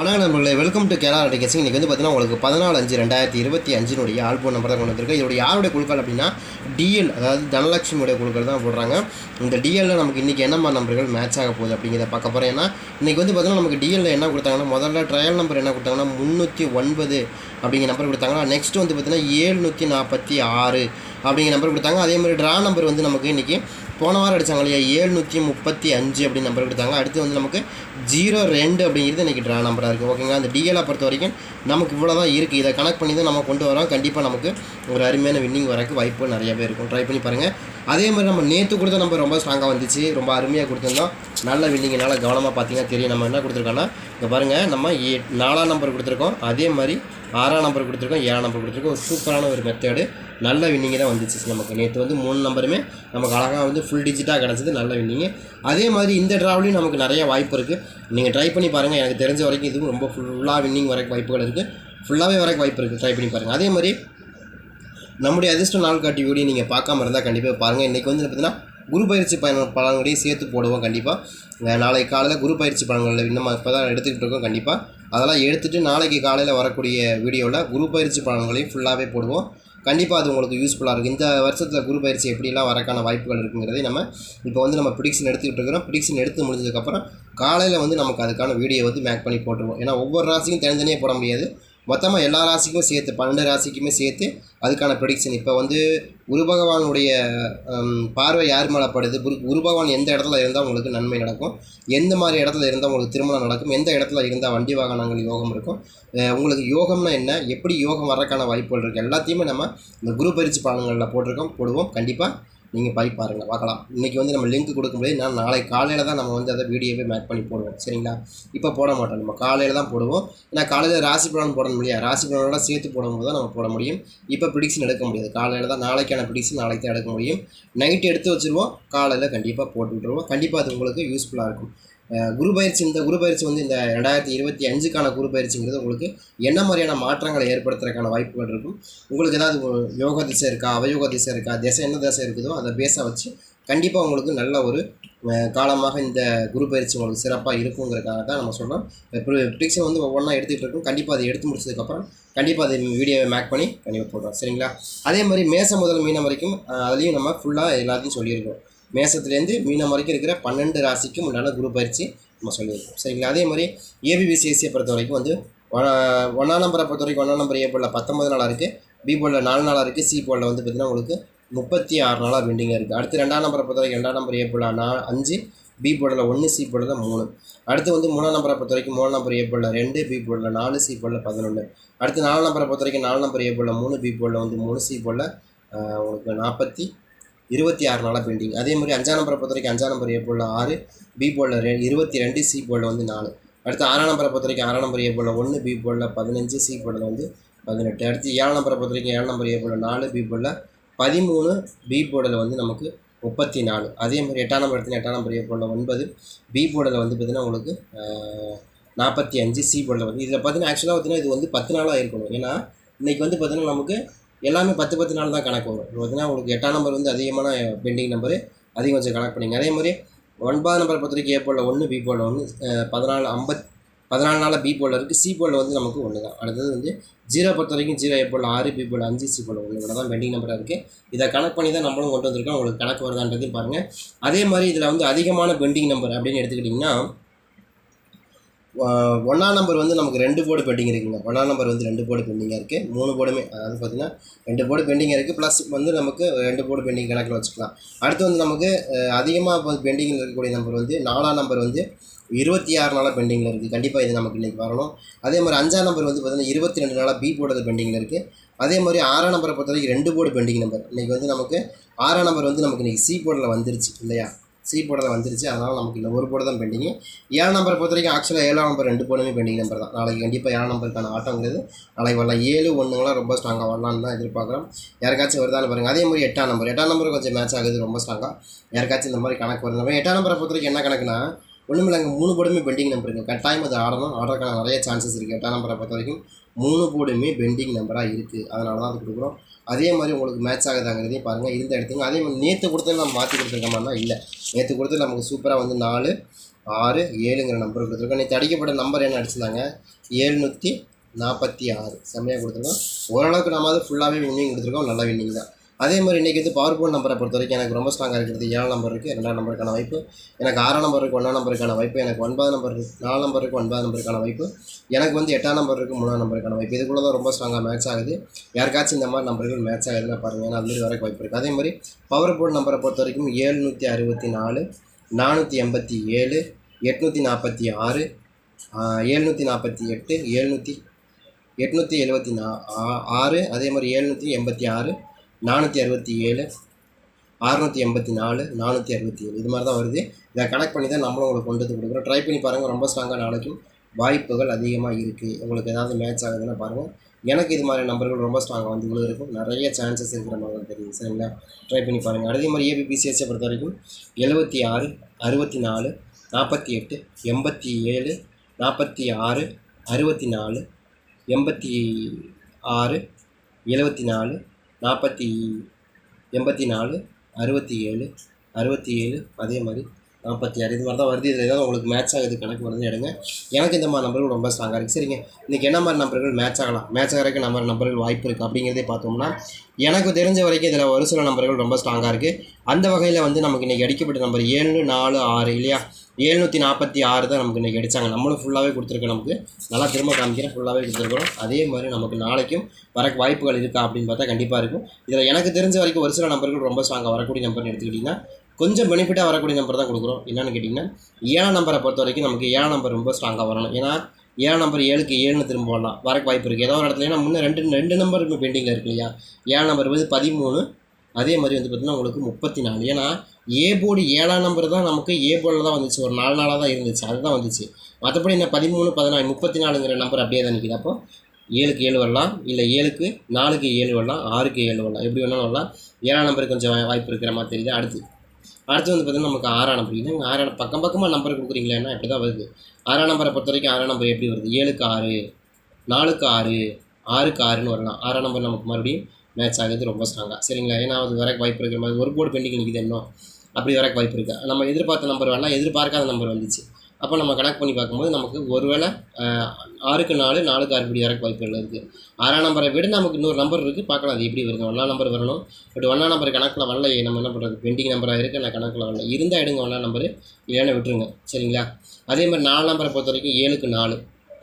வணக்கம் நண்பர்களே welcome to Kerala டிகேசிங் இன்றைக்கி வந்து பார்த்தீங்கன்னா உங்களுக்கு பதினாலு அஞ்சு ரெண்டாயிரத்தி இருபத்தி அஞ்சினுடைய ஆல்பம் நம்பர் தான் கொண்டு வந்திருக்கு. இதோட யாருடைய குழுக்கள் அப்படின்னா டிஎல் அதாவது தனலட்சுமியுடைய குழுக்கள் தான் போடுறாங்க. இந்த டிஎல்ல நமக்கு இன்றைக்கி என்னம்மா நம்பர்கள் மேட்ச் ஆக போகுது அப்படிங்கிறத பார்க்க போகிறேன் ஏன்னா இன்றைக்கி வந்து பார்த்தீங்கன்னா நமக்கு டிஎல்ல என்ன கொடுத்தாங்கன்னா முதல்ல ட்ரையல் நம்பர் என்ன கொடுத்தாங்கன்னா முந்நூற்றி ஒன்பது அப்படிங்கிற நம்பர் கொடுத்தாங்க நெக்ஸ்ட் வந்து பார்த்தீங்கன்னா ஏழ்நூற்றி நாற்பத்தி ஆறு அப்படிங்கிற நம்பர் கொடுத்தாங்க. அதே மாதிரி ட்ரா நம்பர் வந்து நமக்கு இன்றைக்கி போன வாரம் அடித்தாங்க இல்லையா? ஏழ்நூற்றி முப்பத்தி அஞ்சு அப்படின்னு நம்பர் கொடுத்தாங்க. அடுத்து வந்து நமக்கு ஜீரோ ரெண்டு அப்படிங்கிறது இன்றைக்கி ட்ரா நம்பராக இருக்குது ஓகேங்களா அந்த டிஎலை பொறுத்த வரைக்கும் நமக்கு இவ்வளோ தான் இருக்குது இதை கனெக்ட் பண்ணி தான் நம்ம கொண்டு வரோம். கண்டிப்பாக நமக்கு ஒரு அருமையான வின்னிங் வரக்கு வாய்ப்பு நிறையாவே இருக்கும். ட்ரை பண்ணி பாருங்கள் அதே மாதிரி நம்ம நேற்று கொடுத்த நம்பர் ரொம்ப ஸ்ட்ராங்காக வந்துச்சு. ரொம்ப அருமையாக கொடுத்துருந்தோம். நல்ல வின்னிங்னால கவனமாக பார்த்தீங்கன்னா தெரியும். நம்ம என்ன கொடுத்துருக்கோன்னா இங்கே பாருங்கள் நம்ம ஏ நாலாம் நம்பர் கொடுத்துருக்கோம். அதே மாதிரி ஆறாம் நம்பர் கொடுத்துருக்கோம். ஏழாம் நம்பர் கொடுத்துருக்கோம். ஒரு சூப்பரான ஒரு மெத்தேடு நல்ல வின்னிங்கு தான் வந்துச்சு நமக்கு. நேற்று வந்து மூணு நம்பருமே நமக்கு அழகாக வந்து ஃபுல் டிஜிட்டாக கிடச்சிது நல்ல வின்னிங்கு அதே மாதிரி இந்த ட்ராவலையும் நமக்கு நிறைய வாய்ப்பு இருக்குது நீங்கள் ட்ரை பண்ணி பாருங்கள் எனக்கு தெரிஞ்ச வரைக்கும் இதுவும் ரொம்ப ஃபுல்லாக வின்னிங் வரக்கு வாய்ப்புகள் இருக்குது ஃபுல்லாகவே வரக்கு வாய்ப்பு இருக்குது ட்ரை பண்ணி பாருங்கள் அதே மாதிரி நம்முடைய அதிர்ஷ்ட நாள் காட்டி வீடியோ நீங்கள் பார்க்காம இருந்தால் கண்டிப்பாக பாருங்கள் இன்றைக்கி வந்து பார்த்தீங்கன்னா குரு பயிற்சி பயண பலன்களையும் சேர்த்து போடுவோம் கண்டிப்பாக நாளை காலையில் குரு பயிற்சி பலன்களில் இன்னும் இப்போ தான் எடுத்துக்கிட்டு இருக்கோம் கண்டிப்பாக அதெல்லாம் எடுத்துகிட்டு நாளைக்கு காலையில் வரக்கூடிய வீடியோவில் குரு பயிற்சி பலன்களையும் ஃபுல்லாகவே போடுவோம். கண்டிப்பாக அது உங்களுக்கு யூஸ்ஃபுல்லாக இருக்கும். இந்த வருஷத்தில் குரு பயிற்சி எப்படிலாம் வரக்கான வாய்ப்புகள் இருக்குங்கிறதை நம்ம இப்போ வந்து நம்ம ப்ரிடிக்ஷன் எடுத்துக்கிட்டு இருக்கிறோம். ப்ரிடிக்ஷன் எடுத்து முடிஞ்சதுக்கப்புறம் காலையில் வந்து நமக்கு அதுக்கான வீடியோ வந்து மேக் பண்ணி போட்டுருவோம். ஏன்னா ஒவ்வொரு ராசிக்கும் தனித்தனியாக போட முடியாது. மொத்தமாக எல்லா ராசிக்கும் சேர்த்து பன்னெண்டு ராசிக்குமே சேர்த்து அதுக்கான ப்ரெடிக்ஷன் இப்போ வந்து குரு பகவானுடைய பார்வை யார் மேலே படுது? குரு குரு பகவான் எந்த இடத்துல இருந்தால் உங்களுக்கு நன்மை நடக்கும்? எந்த மாதிரி இடத்துல இருந்தால் உங்களுக்கு திருமணம் நடக்கும்? எந்த இடத்துல இருந்தால் வண்டி வாகனங்கள் யோகம் இருக்கும்? உங்களுக்கு யோகம்னா என்ன? எப்படி யோகம் வர்றதுக்கான வாய்ப்புகள் இருக்குது எல்லாத்தையுமே நம்ம இந்த குரு பயிற்சி பலன்களில் போட்டிருக்கோம் போடுவோம். கண்டிப்பாக நீங்கள் போய் பாருங்கள் பார்க்கலாம். இன்றைக்கி வந்து நம்ம லிங்க் கொடுக்க முடியாது நான் நாளை காலையில் தான் நம்ம வந்து அதை வீடியோவே மேக் பண்ணி போடுவோம் சரிங்களா? இப்போ போட மாட்டோம். நம்ம காலையில் தான் போடுவோம். ஏன்னா காலையில் ராசி பலன் போடணும் இல்லையா? ராசி பலனோட சேர்த்து போடும்போது தான் நம்ம போட முடியும். இப்போ ப்ரிடிக்ஷன் எடுக்க முடியாது. காலையில் தான் நாளைக்கான ப்ரிடிக்ஷன் நாளைக்கு தான் எடுக்க முடியும். நைட் எடுத்து வச்சுருவோம். காலையில் கண்டிப்பாக போட்டு விட்டுருவோம். கண்டிப்பாக அது உங்களுக்கு யூஸ்ஃபுல்லாக இருக்கும். குரு பயிற்சி இந்த குரு பயிற்சி வந்து இந்த ரெண்டாயிரத்தி இருபத்தி அஞ்சுக்கான குரு பயிற்சிங்கிறது உங்களுக்கு என்ன மாதிரியான மாற்றங்களை ஏற்படுத்துறதுக்கான வாய்ப்புகள் இருக்கும்? உங்களுக்கு ஏதாவது யோக திசை இருக்கா அவயோக திசை இருக்கா திசை என்ன திசை இருக்குதோ அதை பேச வச்சு கண்டிப்பாக உங்களுக்கு நல்ல ஒரு காலமாக இந்த குரு பயிற்சி உங்களுக்கு சிறப்பாக இருக்குங்கிறதுக்காக தான் நம்ம சொல்கிறோம் ப்ரிடிக்ஷன் வந்து ஒவ்வொன்றா எடுத்துகிட்டு இருக்கும். கண்டிப்பாக அதை எடுத்து முடிச்சதுக்கப்புறம் கண்டிப்பாக அதை வீடியோவை மேக் பண்ணி கண்டிப்பாக போடுறோம். சரிங்களா? அதே மாதிரி மேசம் முதல் மீனம் வரைக்கும் அதுலேயும் நம்ம ஃபுல்லாக எல்லாத்தையும் சொல்லியிருக்கோம். மேசத்துலேருந்து மீனம் வரைக்கும் இருக்கிற பன்னெண்டு ராசிக்கும் உண்டான குரு பயிற்சி நம்ம சொல்லியிருக்கோம். சரிங்களா? அதே மாதிரி ஏபிபிசிஎஸ்சியை பொறுத்த வரைக்கும் வந்து ஒன்றாம் நம்பரை பொறுத்த வரைக்கும் ஒன்றாம் நம்பர் ஏ போலில் பத்தொம்பது நாளாக இருக்குது பி போலில் நாலு நாளாக இருக்குது சி போலில் வந்து பார்த்திங்கன்னா உங்களுக்கு முப்பத்தி ஆறு நாளாக விண்டிங்காக இருக்குது அடுத்து ரெண்டாம் நம்பரை பொறுத்த வரைக்கும் ரெண்டாம் நம்பர் ஏ போர்டில் நா அஞ்சு பி போர்டில் ஒன்று சி போர்டில் மூணு. அடுத்து வந்து மூணாம் நம்பரை பொறுத்த வரைக்கும் மூணாம் நம்பர் ஏ போர்டில் ரெண்டு பி போர்டில் நாலு சி போர்டில் பதினொன்று அடுத்து நாலாம் நம்பரை பொறுத்த வரைக்கும் நாலு நம்பர் ஏ போர்டில் மூணு பி போர்டில் வந்து மூணு சி போர்டில் உங்களுக்கு நாற்பத்தி இருபத்தி ஆறு நாளாக பெண்டிங் அதே மாதிரி அஞ்சாம் நம்பரை பொறுத்த வரைக்கும் அஞ்சாம் நம்பர் ஏ போல் ஆறு பி போர்டில் ரெ இருபத்தி ரெண்டு சி போலில் வந்து நாலு. அடுத்து ஆறாம் நம்பரை பொறுத்த வரைக்கும் ஆறாம் நம்பர் ஏ போல் ஒன்று பி போலில் பதினஞ்சு சி போலில் வந்து பதினெட்டு. அடுத்து ஏழாம் நம்பரை பொறுத்த வரைக்கும் ஏழாம் நம்பர் ஏ போர்டில் நாலு பி போலில் பதிமூணு பி போர்டில் வந்து நமக்கு முப்பத்தி நாலு. அதே மாதிரி எட்டாம் நம்பர் எடுத்து எட்டாம் நம்பர் ஏ போலில் ஒன்பது பி போர்டில் வந்து பார்த்திங்கன்னா உங்களுக்கு நாற்பத்தி அஞ்சு சி போர்டில் வந்து இதில் பார்த்தீங்கன்னா ஆக்சுவலாக பார்த்தீங்கன்னா இது வந்து பத்து நாளாக இருக்கணும் ஏன்னா இன்றைக்கி வந்து பார்த்திங்கன்னா நமக்கு எல்லாமே பத்து பத்து நாள் தான் கணக்கு வரும். பார்த்தீங்கன்னா உங்களுக்கு எட்டாம் நம்பர் வந்து அதிகமான பெண்டிங் நம்பரு அதிகம் வச்சு கணக்கு பண்ணிங்க. அதே மாதிரி ஒன்பதாம் நம்பர் பொறுத்த வரைக்கும் ஏ போலில் ஒன்று பி போலில் ஒன்று பதினாலு ஐம்பத் பதினாலு நாளில் பி போலில் இருக்குது சி போலில் வந்து நமக்கு ஒன்று தான். அடுத்தது வந்து ஜீரோ பொறுத்த வரைக்கும் ஜீரோ ஏ போலில் ஆறு பி போலில் அஞ்சு சி போலில் ஒன்று இவ்வளோ தான் பெண்டிங் நம்பராக இருக்குது இதை கணக்கு பண்ணி தான் நம்மளும் கொண்டு வந்திருக்கோம். உங்களுக்கு கணக்கு வருதான்றதையும் பாருங்கள் அதே மாதிரி இதில் வந்து அதிகமான பெண்டிங் நம்பர் அப்படின்னு எடுத்துக்கிட்டிங்கன்னா ஒன்றாம் நம்பர் வந்து நமக்கு ரெண்டு போர்டு பெண்டிங் இருக்குங்க. ஒன்றாம் நம்பர் வந்து ரெண்டு போர்டு பெண்டிங்காக இருக்குது மூணு போர்டுமே அதாவது பார்த்தீங்கன்னா ரெண்டு போர்டு பெண்டிங்காக இருக்குது ப்ளஸ் வந்து நமக்கு ரெண்டு போர்டு பெண்டிங் கணக்கில் வச்சுக்கலாம். அடுத்து வந்து நமக்கு அதிகமாக இப்போ பெண்டிங்கில் இருக்கக்கூடிய நம்பர் வந்து நாலாம் நம்பர் வந்து இருபத்தி ஆறு நாளாக பெண்டிங்கில் இருக்குது கண்டிப்பாக இது நமக்கு இன்றைக்கி வரணும். அதே மாதிரி அஞ்சாம் நம்பர் வந்து பார்த்திங்கன்னா இருபத்தி ரெண்டு நாளாக பி போர்டு பெண்டிங்கில் இருக்குது அதே மாதிரி ஆறாம் நம்பரை பொறுத்த வரைக்கும் ரெண்டு போர்டு பெண்டிங் நம்பர் இன்றைக்கி வந்து நமக்கு ஆறாம் நம்பர் வந்து நமக்கு இன்றைக்கி சி போர்டில் வந்துருச்சு இல்லையா? சி போர்டில் வந்துருச்சு. அதனால் நமக்கு இந்த ஒரு போர்டு தான் பெண்டிங்கு ஏழாம் நம்பரை பொறுத்த வரைக்கும் ஆக்சுவலாக ஏழாம் நம்பர் ரெண்டு போர்டுமே பெண்டிங் நம்பர் தான். நாளைக்கு கண்டிப்பாக ஏழாம் நம்பருக்கான ஆட்டங்கிறது நாளைக்கு வரலாம் ஏழு ஒன்றுங்களாம் ரொம்ப ஸ்ட்ராங்காக வரலான்னு தான் எதிர்பார்க்குறோம். யாருக்காச்சும் வருதான்னு பாருங்கள் அதே மாதிரி எட்டாம் நம்பர் எட்டாம் நம்பர் கொஞ்சம் மேட்ச் ஆகுது ரொம்ப ஸ்ட்ராங்காக யாருக்காச்சும் இந்த மாதிரி கணக்கு வருது நம்ம எட்டாம் நம்பரை பொறுத்த வரைக்கும் என்ன கணக்குனா ஒன்றும் இல்லைங்க மூணு போர்டுமே பெண்டிங் நம்பர் இருக்குது கட்டாயம் அது ஆடணும். ஆடுறதுக்கான நிறைய சான்சஸ் இருக்குது எட்டாம் நம்பரை பொறுத்த வரைக்கும் மூணு போர்டுமே பெண்டிங் நம்பராக இருக்குது அதனால தான் அது கொடுக்குறோம். அதே மாதிரி உங்களுக்கு மேட்ச் ஆகுதாங்கிறதையும் பாருங்கள் இருந்த எடுத்துங்க அதே மாதிரி நேற்று கொடுத்தது நம்ம மாற்றி கொடுத்துருக்கோம்னா இல்லை. நேற்று கொடுத்தது நமக்கு சூப்பராக வந்து நாலு ஆறு ஏழுங்கிற நம்பர் கொடுத்துருக்கோம். நேற்று அடிக்கப்பட்ட நம்பர் என்ன அடிச்சிருந்தாங்க? ஏழ்நூற்றி நாற்பத்தி ஆறு. செம்மையாக கொடுத்துருக்கோம். ஓரளவுக்கு நம்ம அது ஃபுல்லாகவே வின்னிங் கொடுத்துருக்கோம். நல்ல வின்னிங் தான். அதே மாதிரி இன்றைக்கி வந்து பவர் போன் நம்பரை பொறுத்த வரைக்கும் எனக்கு ரொம்ப ஸ்ட்ராங்காக இருக்கிறது ஏழு நம்பர் இருக்குது ரெண்டாம் நம்பருக்கான வாய்ப்பு. எனக்கு ஆறாம் நம்பர் இருக்குது ஒன்றாம் நம்பருக்கான வாய்ப்பு. எனக்கு ஒன்பது நம்பர் இருக்குது நாலு நம்பர் இருக்குது ஒன்பது நம்பருக்கான வாய்ப்பு. எனக்கு வந்து எட்டாம் நம்பர் இருக்குது மூணாம் நம்பருக்கான வாய்ப்பு. இதுக்குள்ள தான் ரொம்ப ஸ்ட்ராங்காக மேட்ச் ஆகுது. யாருக்காச்சும் இந்த மாதிரி நம்பர்கள் மேட்ச் ஆகுதுன்னு பாருங்கள் ஏன்னா அது வரைக்கும் வாய்ப்பு இருக்குது அதே மாதிரி பவர் போர்ட் நம்பரை பொறுத்த வரைக்கும் ஏழ்நூற்றி அறுபத்தி நாலு நானூற்றி எண்பத்தி ஏழு எட்நூற்றி நாற்பத்தி ஆறு ஏழ்நூற்றி நாற்பத்தி எட்டு ஏழ்நூற்றி எட்நூற்றி எழுபத்தி நா ஆ- ஆறு அதே மாதிரி ஏழ்நூற்றி எண்பத்தி ஆறு நானூற்றி அறுபத்தி ஏழு அறுநூற்றி எண்பத்தி நாலு நானூற்றி அறுபத்தி ஏழு. இது மாதிரி தான் வருது. இதை கனெக்ட் பண்ணி தான் நம்மளும் உங்களுக்கு கொண்டு வந்து கொடுக்குறோம். ட்ரை பண்ணி பாருங்கள் ரொம்ப ஸ்ட்ராங்காக நாளைக்கும் வாய்ப்புகள் அதிகமாக இருக்குது உங்களுக்கு ஏதாவது மேட்ச் ஆகுதுன்னா பாருங்கள் எனக்கு இது மாதிரி நம்பர்கள் ரொம்ப ஸ்ட்ராங்காக வந்து இவ்வளோ இருக்கும் நிறைய சான்சஸ் இருக்கிற மாதிரி தான் தெரியுது. சரிங்களா? ட்ரை பண்ணி பாருங்கள் அதே மாதிரி ஏபிபிசிஎஸ்ஸை பொறுத்த வரைக்கும் எழுபத்தி ஆறு அறுபத்தி நாலு நாற்பத்தி எட்டு எண்பத்தி ஏழு நாற்பத்தி ஆறு அறுபத்தி நாலு எண்பத்தி ஆறு எழுபத்தி நாலு நாற்பத்தி எண்பத்தி நாலு அறுபத்தி ஏழு அறுபத்தி ஏழு அதே மாதிரி நாற்பத்தி ஆறு இது மாதிரி தான் வருது. இதில் ஏதாவது உங்களுக்கு மேட்ச் ஆகுது கணக்கு வருதுன்னு எடுங்க. எனக்கு இந்த மாதிரி நம்பர்கள் ரொம்ப ஸ்ட்ராங்காக இருக்குது சரிங்க. இன்றைக்கி என்ன மாதிரி நம்பர்கள் மேட்ச் ஆகலாம்? மேட்ச் ஆகிறதுக்கு நம்ம நம்பர்கள் வாய்ப்பு இருக்குது அப்படிங்கிறதே பார்த்தோம்னா எனக்கு தெரிஞ்ச வரைக்கும் இதில் ஒரு சில நம்பர்கள் ரொம்ப ஸ்ட்ராங்காக இருக்குது அந்த வகையில் வந்து நமக்கு இன்றைக்கி அடிக்கப்பட்ட நம்பர் ஏழு நாலு ஆறு இல்லையா? ஏழ்நூற்றி நாற்பத்தி ஆறு தான் நமக்கு இன்றைக்கி அடித்தாங்க நம்மளும் ஃபுல்லாகவே கொடுத்துருக்கோம் நமக்கு. நல்லா திரும்ப காமிக்கிறேன் ஃபுல்லாகவே கொடுத்துருக்குறோம். அதே மாதிரி நமக்கு நாளைக்கும் வரக்கு வாய்ப்புகள் இருக்கா அப்படின்னு பார்த்தா கண்டிப்பாக இருக்கும். இதில் எனக்கு தெரிஞ்ச வரைக்கும் ஒரு சில நம்பர்கள் ரொம்ப ஸ்ட்ராங்காக வரக்கூடிய நம்பர்னு எடுத்துக்கிட்டிங்கன்னா கொஞ்சம் பெனிஃபிட்டாக வரக்கூடிய நம்பர் தான் கொடுக்குறோம். என்னென்னு கேட்டிங்கன்னா ஏழாம் நம்பரை பொறுத்த வரைக்கும் நமக்கு ஏழாம் நம்பர் ரொம்ப ஸ்ட்ராங்காக வரணும். ஏன்னா ஏழாம் நம்பர் ஏழுக்கு ஏழுன்னு திரும்ப வரலாம். வரக்கு வாய்ப்பு இருக்குது ஏதோ ஒரு இடத்துல ஏன்னா முன்னே ரெண்டு ரெண்டு நம்பர் இப்போ பெண்டிங்கில் இருக்கு இல்லையா? ஏழாம் நம்பர் வந்து பதிமூணு அதே மாதிரி வந்து பார்த்திங்கன்னா உங்களுக்கு முப்பத்தி நாலு ஏன்னா ஏ போர்டு ஏழாம் நம்பர் தான் நமக்கு ஏ போர்டில் தான் வந்துச்சு. ஒரு நாலு நாளாக தான் இருந்துச்சு. அதுதான் வந்துச்சு. மற்றபடி இந்த பதிமூணு பதினாலு முப்பத்தி நாலுங்கிற நம்பர் அப்படியே தான் நிற்கிது அப்போ ஏழுக்கு ஏழு வரலாம். இல்லை ஏழுக்கு நாலுக்கு ஏழு வரலாம். ஆறுக்கு ஏழு வரலாம். எப்படி வேணாலும் வரலாம். ஏழாம் நம்பருக்கு கொஞ்சம் வாய்ப்பு இருக்கிற மாதிரி தெரியுது. அடுத்து அடுத்து வந்து பார்த்திங்கன்னா நமக்கு ஆறாம் நம்பர் இது ஆறாம் பக்கம் பக்கமாக நம்பர் கொடுக்குறீங்களேன்னா இப்படி தான் வருது. ஆறாம் நம்பரை பொறுத்த வரைக்கும் ஆறாம் நம்பர் எப்படி வருது? ஏழுக்கு ஆறு நாலுக்கு ஆறு ஆறுக்கு ஆறுன்னு வரலாம். ஆறாம் நம்பர் நமக்கு மறுபடியும் மேட்ச் ஆகிறது ரொம்ப ஸ்ட்ராங்காக சரிங்களா? ஏன்னா அது வரக்கு வாய்ப்பு இருக்கிற மாதிரி ஒரு போர்டு பெண்டிங் நிற்கிது இன்னும். அப்படி வரக்கு வாய்ப்பு இருக்குது நம்ம எதிர்பார்த்த நம்பர் வரலாம் எதிர்பார்க்காத நம்பர் வந்துச்சு. அப்போ நம்ம கணக்கு பண்ணி பார்க்கும்போது நமக்கு ஒருவேளை ஆறுக்கு நாலு நாலுக்கு ஆறு இப்படி வரக்கு வாய்ப்புகள் இருக்குது ஆறாம் நம்பரை விட நமக்கு இன்னொரு நம்பர் இருக்குது பார்க்கலாம் அது எப்படி வருது. ஒன்றாம் நம்பர் வரணும். பட் ஒன்றாம் நம்பர் கணக்கில் வரலையே நம்ம என்ன பண்ணுறது பெண்டிங் நம்பராக இருக்குது நான் கணக்கில் வரல. இருந்தால் எடுங்க ஒன்றாம் நம்பர் இல்லைன்னா விட்டுருங்க. சரிங்களா? அதே மாதிரி நாலு நம்பரை பொறுத்த வரைக்கும் ஏழுக்கு நாலு.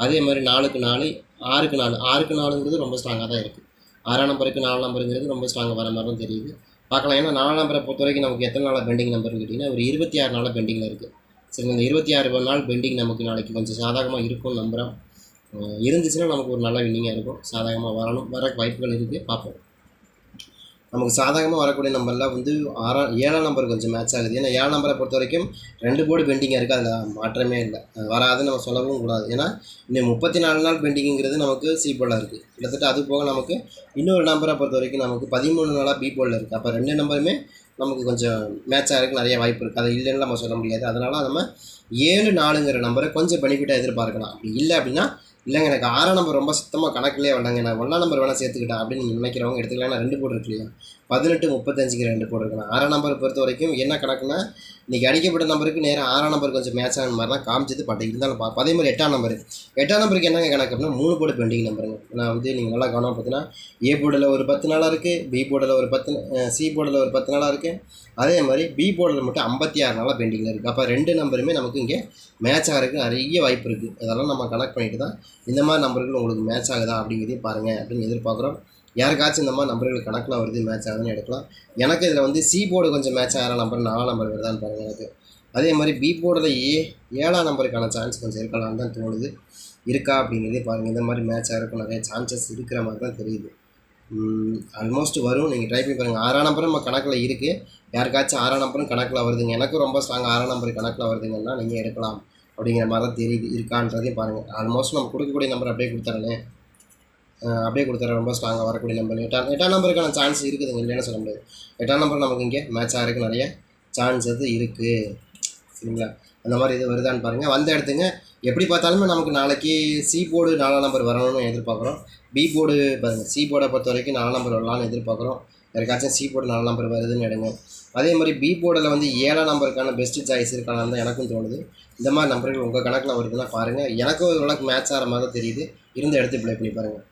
அதே மாதிரி நாலுக்கு நாலு ஆறுக்கு நாலு. ஆறுக்கு நாலுங்கிறது ரொம்ப ஸ்ட்ராங்காக தான் இருக்குது ஆறாம் நம்பருக்கு நாலு நம்பருங்கிறது ரொம்ப ஸ்ட்ராங்காக வர மாதிரி தான் தெரியுது. பார்க்கலாம். ஏன்னா நாலு நம்பரை பொறுத்த வரைக்கும் நமக்கு எத்தனை நாளாக பெண்டிங் நம்பர்னு கேட்டிங்கன்னா ஒரு இருபத்தி ஆறு நாளாக பெண்டிங்கில் இருக்குது சரி இந்த இருபத்தி ஆறு நாள் பெண்டிங் நமக்கு நாளைக்கு கொஞ்சம் சாதகமாக இருக்கும்னு நம்புகிறோம் இருந்துச்சுன்னா நமக்கு ஒரு நல்ல வின்னிங்காக இருக்கும். சாதகமாக வரணும். வர வாய்ப்புகள் இருக்குது பார்ப்போம். நமக்கு சாதகமாக வரக்கூடிய நம்பரில் வந்து ஆறாம் ஏழாம் நம்பர் கொஞ்சம் மேட்ச் ஆகுது. ஏன்னா ஏழாம் நம்பரை பொறுத்த வரைக்கும் ரெண்டு போர்டு பெண்டிங்காக இருக்குது அதில் மாற்றமே இல்லை. அது வராதுன்னு நம்ம சொல்லவும் கூடாது. ஏன்னா இன்னும் முப்பத்தி நாலு நாள் பெண்டிங்கிறது நமக்கு சி போர்டில் இருக்குது கிட்டத்தட்ட அது போக நமக்கு இன்னொரு நம்பரை பொறுத்த வரைக்கும் நமக்கு பதிமூணு நாளாக பி போர்டில் இருக்குது அப்போ ரெண்டு நம்பருமே நமக்கு கொஞ்சம் மேட்ச் ஆகிறதுக்கு நிறைய வாய்ப்பு இருக்குது அதை இல்லைன்னு நம்ம சொல்ல முடியாது. அதனால் நம்ம ஏழு நாலுங்கிற நம்பரை கொஞ்சம் பெனிஃபிட்டாக எதிர்பார்க்கலாம். அப்படி இல்லை அப்படின்னா இல்லைங்க எனக்கு ஆறாம் நம்பர் ரொம்ப சுத்தமாக கணக்குலேயே வேண்டாங்க. நான் ஒன்றாம் நம்பர் வேணால் சேர்த்துக்கிட்டேன் அப்படின்னு நீங்கள் நினைக்கிறவங்க எடுத்துக்கலாம். நான் ரெண்டு போட்டு இருக்கு இல்லையா? பதினெட்டு முப்பத்தஞ்சுக்கு ரெண்டு போட்டு இருக்கலாம் ஆறாம் நம்பரை பொறுத்த வரைக்கும் என்ன கணக்குனா இன்றைக்கி அடிக்கப்பட்ட நம்பருக்கு நேராக ஆறாம் நம்பர் கொஞ்சம் மேட்ச் ஆன மாதிரிலாம் காமிச்சது பட் இருந்தாலும் பார்ப்போம் அதே மாதிரி எட்டாம் நம்பர் எட்டாம் நம்பருக்கு என்னங்க கணக்கு அப்படின்னா மூணு போர்டு பெண்டிங் நம்பருங்க நான் வந்து நீங்கள் நல்லா கவனம் பார்த்தீங்கன்னா ஏ போர்டில் ஒரு பத்து நாளாக இருக்குது பி போர்டில் ஒரு பத்து சி போர்டில் ஒரு பத்து நாளாக இருக்குது அதே மாதிரி பி போர்டில் மட்டும் ஐம்பத்தி ஆறு நாளாக பெண்டிங்கில் இருக்குது அப்போ ரெண்டு நம்பருமே நமக்கு இங்கே மேட்ச் ஆகிறதுக்கு நிறைய வாய்ப்பு இருக்குது அதெல்லாம் நம்ம கனெக்ட் பண்ணிட்டு தான் இந்த மாதிரி நம்பர்கள் உங்களுக்கு மேட்ச் ஆகுதா அப்படிங்கிறதையும் பாருங்கள் அப்படின்னு எதிர்பார்க்குறோம். யாருக்காச்சும் இந்த மாதிரி நம்பர்கள் கணக்கில் வருது மேட்ச் ஆகுதுன்னு எடுக்கலாம். எனக்கு இதில் வந்து சி போர்டு கொஞ்சம் மேட்ச் ஆகிற நம்பர் நாலாம் நம்பர் வருதான்னு பாருங்கள் எனக்கு. அதே மாதிரி பி போர்டில் ஏ ஏழாம் நம்பருக்கான சான்ஸ் கொஞ்சம் இருக்கலாம்னு தான் தோணுது. இருக்கா அப்படிங்கிறதே பாருங்கள் இந்த மாதிரி மேட்ச் ஆகிறதுக்கு நிறைய சான்சஸ் இருக்கிற மாதிரி தான் தெரியுது. ஆல்மோஸ்ட் வரும். நீங்கள் ட்ரை பண்ணி பாருங்கள் ஆறாம் நம்பரும் நம்ம கணக்கில் இருக்குது யாருக்காச்சும் ஆறாம் நம்பரும் கணக்கில் வருதுங்க. எனக்கும் ரொம்ப ஸ்ட்ராங் ஆறாம் நம்பர் கணக்கில் வருதுங்கன்னா நீங்கள் எடுக்கலாம். அப்படிங்கிற மாதிரி தான் தெரியுது இருக்கான்றதையும் பாருங்கள் ஆல்மோஸ்ட் நம்ம கொடுக்கக்கூடிய நம்பர் அப்படியே கொடுத்துறேனே. அப்படியே கொடுத்துறேன். ரொம்ப ஸ்ட்ராங்காக வரக்கூடிய நம்பர் எட்டாம் எட்டாம் நம்பருக்கான சான்ஸ் இருக்குதுங்க. இல்லைன்னு சொல்ல முடியாது. எட்டாம் நம்பர் நமக்கு இங்கே மேட்ச் ஆகிறதுக்கு நிறைய சான்ஸ் அது இருக்குது சரிங்களா? அந்த மாதிரி இது வருதான்னு பாருங்கள் வந்த இடத்துங்க எப்படி பார்த்தாலுமே நமக்கு நாளைக்கு சி போர்டு நாலாம் நம்பர் வரணும்னு எதிர்பார்க்குறோம். பி போர்டு பாருங்கள் சி போர்டை பொறுத்த வரைக்கும் நாலாம் நம்பர் வரலான்னு எதிர்பார்க்குறோம். யாருக்காச்சும் சி போர்டு நாலாம் நம்பர் வருதுன்னு எடுங்க. அதே மாதிரி பி போர்டில் வந்து ஏழாம் நம்பருக்கான பெஸ்ட் சாய்ஸ் இருக்கானான்னு தான் எனக்கும் தோணுது. இந்த மாதிரி நம்பர்கள் உங்கள் கணக்கில் வருதுன்னா பாருங்கள் எனக்கும் ஓரளவுக்கு மேட்ச் ஆகிற மாதிரி தான் தெரியுது. இருந்த எடுத்து ப்ளே பண்ணி பாருங்கள்